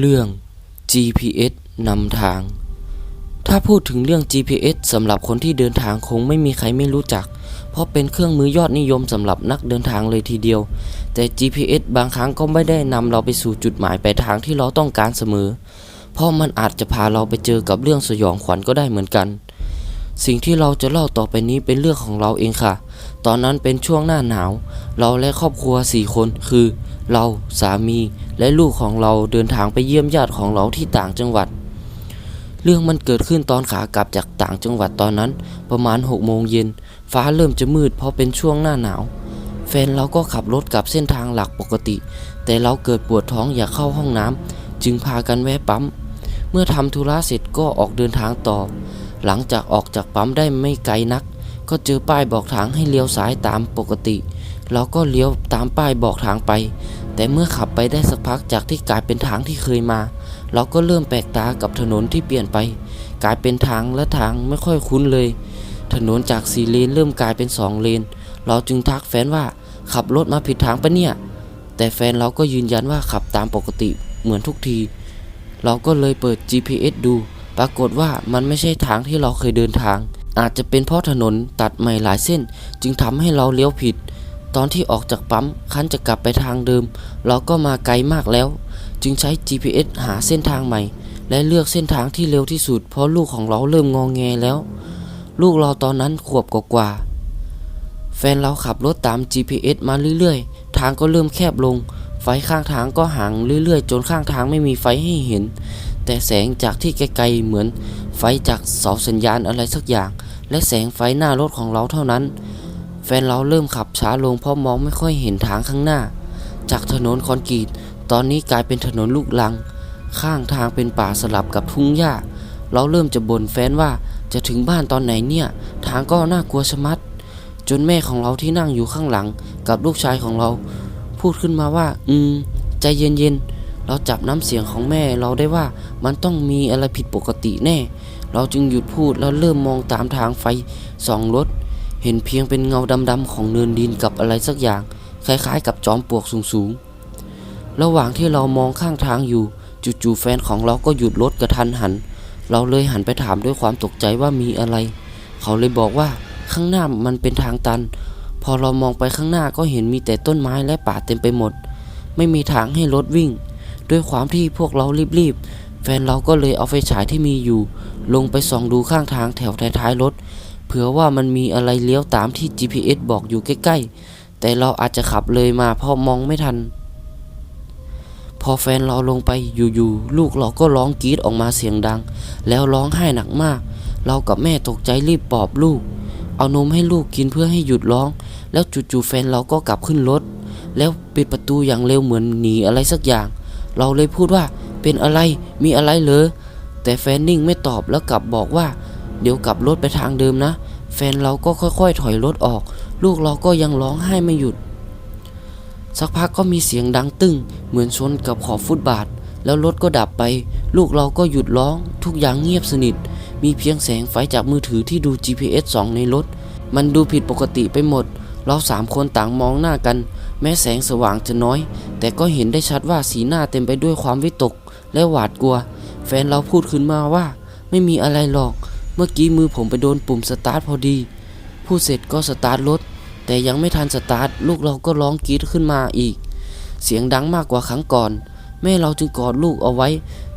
เรื่อง GPS นำทาง ถ้าพูดถึงเรื่อง GPS สำหรับคนที่เดินทางคงไม่มีใครไม่รู้จัก เพราะเป็นเครื่องมือยอดนิยมสำหรับนักเดินทางเลยทีเดียว แต่ GPS บางครั้งก็ไม่ได้นำเราไปสู่จุดหมายปลายทางที่เราต้องการเสมอ เพราะมันอาจจะพาเราไปเจอกับเรื่องสยองขวัญก็ได้เหมือนกัน สิ่งที่เราจะเล่าต่อไปนี้เป็นเรื่องของเราเองค่ะ ตอนนั้นเป็นช่วงหน้าหนาว เราและครอบครัวสี่คนคือ เราสามีและลูกของเราเดินทางไปเยี่ยมญาติของเราที่ต่างจังหวัด เรื่องมันเกิดขึ้นตอนขากลับจากต่างจังหวัดตอนนั้น ประมาณ6โมงเย็นฟ้าเริ่มจะมืดเพราะเป็นช่วงหน้าหนาว แฟนเราก็ขับรถกลับเส้นทางหลักปกติ แต่เราเกิดปวดท้องอยากเข้าห้องน้ำจึงพากันแวะปั๊มเมื่อทำธุระเสร็จก็ออกเดินทางต่อ หลังจากออกจากปั๊มได้ไม่ไกลนัก ก็เจอป้ายบอกทางให้เลี้ยวซ้ายตามปกติ เราก็เลี้ยวตามป้ายบอกทางไป แต่เมื่อขับไปได้สักพักจากที่กลายเป็นทางที่เคยมา เราก็เริ่มแปลกตากับถนนที่เปลี่ยนไป กลายเป็นทางและทางไม่ค่อยคุ้นเลย ถนนจากสี่เลนเริ่มกลายเป็นสองเลน เราจึงทักแฟนว่าขับรถมาผิดทางปะเนี่ย แต่แฟนเราก็ยืนยันว่าขับตามปกติเหมือนทุกที เราก็เลยเปิด GPS ดู ปรากฏว่ามันไม่ใช่ทางที่เราเคยเดินทาง อาจจะเป็นเพราะถนนตัดใหม่หลายเส้น จึงทำให้เราเลี้ยวผิด ตอนที่ออกจากปั๊มคันจะกลับไปทางเดิม เราก็มาไกลมากแล้ว จึงใช้ GPS หาเส้นทางใหม่ และเลือกเส้นทางที่เร็วที่สุด เพราะลูกของเราเริ่มงองแงแล้ว ลูกเราตอนนั้นขวบกว่าแฟนเราขับรถตาม GPS มาเรื่อยๆ ทางก็เริ่มแคบลง ไฟข้างทางก็ห่างเรื่อยๆ จนข้างทางไม่มีไฟให้เห็น แต่แสงจากที่ไกลๆเหมือนไฟจากเสาสัญญาณอะไรสักอย่าง และแสงไฟหน้ารถของเราเท่านั้น แฟนเราเริ่มขับช้าลงเพราะมองไม่ค่อยเห็นทางข้างหน้า จากถนนคอนกรีต ตอนนี้กลายเป็นถนนลูกลัง ข้างทางเป็นป่าสลับกับทุ่งหญ้า เราเริ่มจะบ่นแฟนว่าจะถึงบ้านตอนไหนเนี่ย ทางก็น่ากลัวชะมัด จนแม่ของเราที่นั่งอยู่ข้างหลังกับลูกชายของเรา พูดขึ้นมาว่า อืม ใจเย็นๆ เราจับน้ำเสียงของแม่เราได้ว่ามันต้องมีอะไรผิดปกติแน่ เราจึงหยุดพูดแล้วเริ่มมองตามทางไฟสองรถ เห็นเพียงเป็นเงาดำๆของเนินดินกับอะไรสักอย่าง คล้ายๆ กับจอมปลวกสูงๆ ระหว่างที่เรามองข้างทางอยู่จู่ๆแฟนของเราก็หยุดรถกระทันหัน เราเลยหันไปถามด้วยความตกใจว่ามีอะไร เขาเลยบอกว่าข้างหน้ามันเป็นทางตัน พอเรามองไปข้างหน้าก็เห็นมีแต่ต้นไม้และป่าเต็มไปหมด ไม่มีทางให้รถวิ่ง ด้วยความที่พวกเรารีบๆ แฟนเราก็เลยเอาไฟฉายที่มีอยู่ ลงไปส่องดูข้างทางแถวท้ายๆรถ เผื่อว่ามันมีอะไรเลี้ยวตามที่ GPS บอกอยู่ใกล้ๆ แต่เราอาจจะขับเลยมาเพราะมองไม่ทัน พอแฟนเราลงไปอยู่ๆ ลูกเราก็ร้องกรีดออกมาเสียงดัง แล้วร้องไห้หนักมาก เรากับแม่ตกใจรีบปลอบลูก เอานมให้ลูกกินเพื่อให้หยุดร้อง แล้วจู่ๆแฟนเราก็กลับขึ้นรถ แล้วปิดประตูอย่างเร็วเหมือนหนีอะไรสักอย่าง เราเลยพูดว่าเป็นอะไรมีอะไรเหรอแต่แฟนนิ่งไม่ตอบแล้วกลับบอกว่า เดี๋ยวกลับรถไปทางเดิมนะ แฟนเราก็ค่อยๆ ถอยรถออก ลูกเราก็ยังร้องไห้ไม่หยุด สักพักก็มีเสียงดังตึ้ง เหมือนชนกับขอบฟุตบาท แล้วรถก็ดับไป ลูกเราก็หยุดร้อง ทุกอย่างเงียบสนิท มีเพียงแสงไฟจากมือถือที่ดู GPS ส่องในรถ มันดูผิดปกติไปหมด เราสามคนต่างมองหน้ากัน แม้แสงสว่างจะน้อย แต่ก็เห็นได้ชัดว่าสีหน้าเต็มไปด้วยความวิตก และหวาดกลัว แฟนเราพูดขึ้นมาว่า ไม่มีอะไรหรอก เมื่อกี้มือผมไปโดนปุ่มสตาร์ทพอดี พูดเสร็จก็สตาร์ทรถ แต่ยังไม่ทันสตาร์ทลูกเราก็ร้องกรีดขึ้นมาอีก เสียงดังมากกว่าครั้งก่อน แม่เราจึงกอดลูกเอาไว้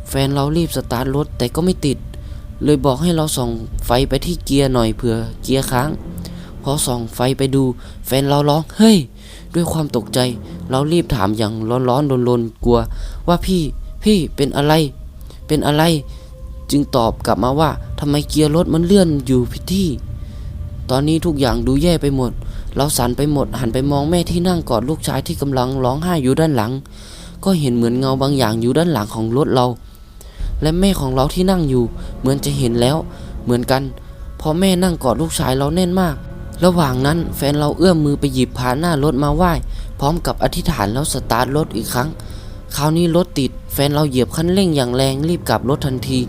แฟนเรารีบสตาร์ทรถแต่ก็ไม่ติด เลยบอกให้เราส่องไฟไปที่เกียร์หน่อยเผื่อเกียร์ค้าง พอส่องไฟไปดู แฟนเราร้องเฮ้ย ด้วยความตกใจ เรารีบถามอย่างร้อนๆรนๆกลัว ว่าพี่พี่เป็นอะไร เป็นอะไร จึงตอบกลับมาว่าทำไมเกียร์รถมันเลื่อนอยู่ผิที่ ตอนนี้ทุกอย่างดูแย่ไปหมด เราสั่นไปหมดหันไปมองแม่ที่นั่งกอดลูกชายที่กำลังร้องไห้อยู่ด้านหลัง ก็เห็นเหมือนเงาบางอย่างอยู่ด้านหลังของรถเรา และแม่ของเราที่นั่งอยู่ เหมือนจะเห็นแล้ว เหมือนกันพอแม่นั่งกอดลูกชายเราแน่นมาก ระหว่างนั้นแฟนเราเอื้อมมือไปหยิบพาหน้ารถมาไหว้ พร้อมกับอธิษฐานแล้วสตาร์ทรถอีกครั้ง คราวนี้รถติด แฟนเราเหยียบคันเร่งอย่างแรงรีบกลับรถทันที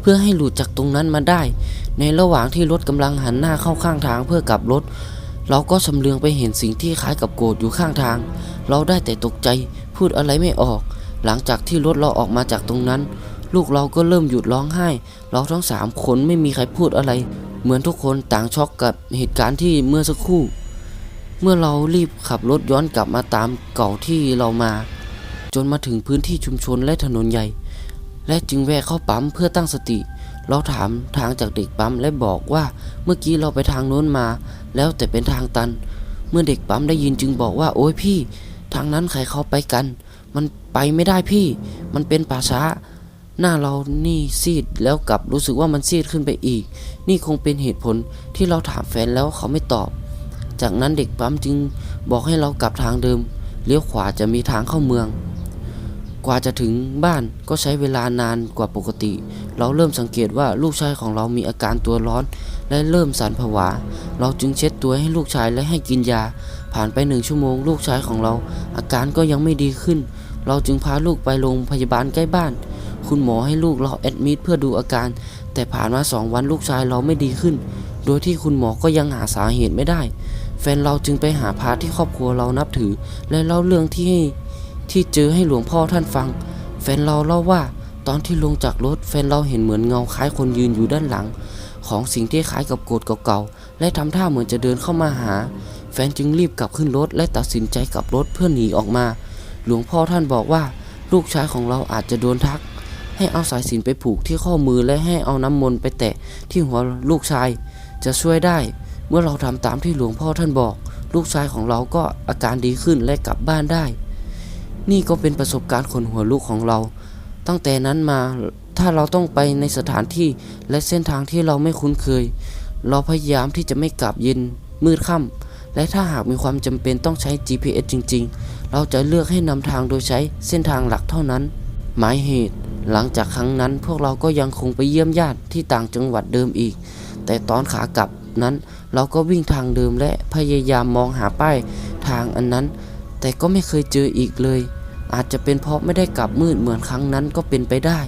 เพื่อให้หลุดจากตรงนั้นมาได้ ในระหว่างที่รถกำลังหันหน้าเข้าข้างทางเพื่อกลับรถ เราก็สำเลืองไปเห็นสิ่งที่คล้ายกับโกรธอยู่ข้างทาง เราได้แต่ตกใจพูดอะไรไม่ออก หลังจากที่รถเราออกมาจากตรงนั้น ลูกเราก็เริ่มหยุดร้องไห้ เราทั้งสามคนไม่มีใครพูดอะไร เหมือนทุกคนต่างช็อกกับเหตุการณ์ที่เมื่อสักครู่ เมื่อเรารีบขับรถย้อนกลับมาตามเก่าที่เรามา จนมาถึงพื้นที่ชุมชนและถนนใหญ่ และจึงแวะเข้าปั๊มเพื่อตั้งสติ เราถามทางจากเด็กปั๊มและบอกว่าเมื่อกี้เราไปทางโน้นมา แล้วแต่เป็นทางตัน เมื่อเด็กปั๊มได้ยินจึงบอกว่าโอ้ยพี่ ทางนั้นใครเขาไปกัน มันไปไม่ได้พี่ มันเป็นป่าช้า หน้าเรานี่ซีดแล้วกลับรู้สึกว่ามันซีดขึ้นไปอีก นี่คงเป็นเหตุผลที่เราถามแฟนแล้วเขาไม่ตอบ จากนั้นเด็กปั๊มจึงบอกให้เรากลับทางเดิม เลี้ยวขวาจะมีทางเข้าเมือง กว่าจะถึงบ้านก็ใช้เวลานานกว่าปกติ เราเริ่มสังเกตว่าลูกชายของเรามีอาการตัวร้อน และเริ่มสั่นผวา เราจึงเช็ดตัวให้ลูกชายและให้กินยา ผ่านไปหนึ่งชั่วโมง ลูกชายของเรา อาการก็ยังไม่ดีขึ้น เราจึงพาลูกไปโรงพยาบาลใกล้บ้าน คุณหมอให้ลูกเราแอดมิดเพื่อดูอาการ แต่ผ่านมาสองวันลูกชายเราไม่ดีขึ้น โดยที่คุณหมอก็ยังหาสาเหตุไม่ได้ แฟนเราจึงไปหาพระที่ครอบครัวเรานับถือ และเล่าเรื่องที่ให้ที่เจอให้หลวงพ่อท่านฟัง แฟนเราเล่าว่าตอนที่ลงจากรถแฟนเราเห็นเหมือนเงาคล้ายคนยืนอยู่ด้านหลัง ของสิ่งที่คล้ายกับโกดเก่าๆ และทำท่าเหมือนจะเดินเข้ามาหา แฟนจึงรีบกลับขึ้นรถและตัดสินใจกลับรถเพื่อหนีออกมา หลวงพ่อท่านบอกว่า ลูกชายของเราอาจจะโดนทัก ให้เอาสายสินไปผูกที่ข้อมือและให้เอาน้ำมนต์ไปแตะที่หัวลูกชาย จะช่วยได้ เมื่อเราทำตามที่หลวงพ่อท่านบอก ลูกชายของเราก็อาการดีขึ้นและกลับบ้านได้ นี่ก็เป็นประสบการณ์ขนหัวลุกของเรา ตั้งแต่นั้นมาถ้าเราต้องไปในสถานที่และเส้นทางที่เราไม่คุ้นเคย เราพยายามที่จะไม่กลับเย็นมืดค่ำและถ้าหากมีความจำเป็นต้องใช้ GPS จริง ๆ เราจะเลือกให้นำทางโดยใช้เส้นทางหลักเท่านั้น หมายเหตุ หลังจากครั้งนั้นพวกเราก็ยังคงไปเยี่ยมญาติที่ต่างจังหวัดเดิมอีก แต่ตอนขากลับนั้นเราก็วิ่งทางเดิมและพยายามมองหาป้ายทางอันนั้น แต่ก็ไม่เคยเจออีกเลย อาจจะเป็นเพราะไม่ได้กลับมืดเหมือนครั้งนั้นก็เป็นไปได้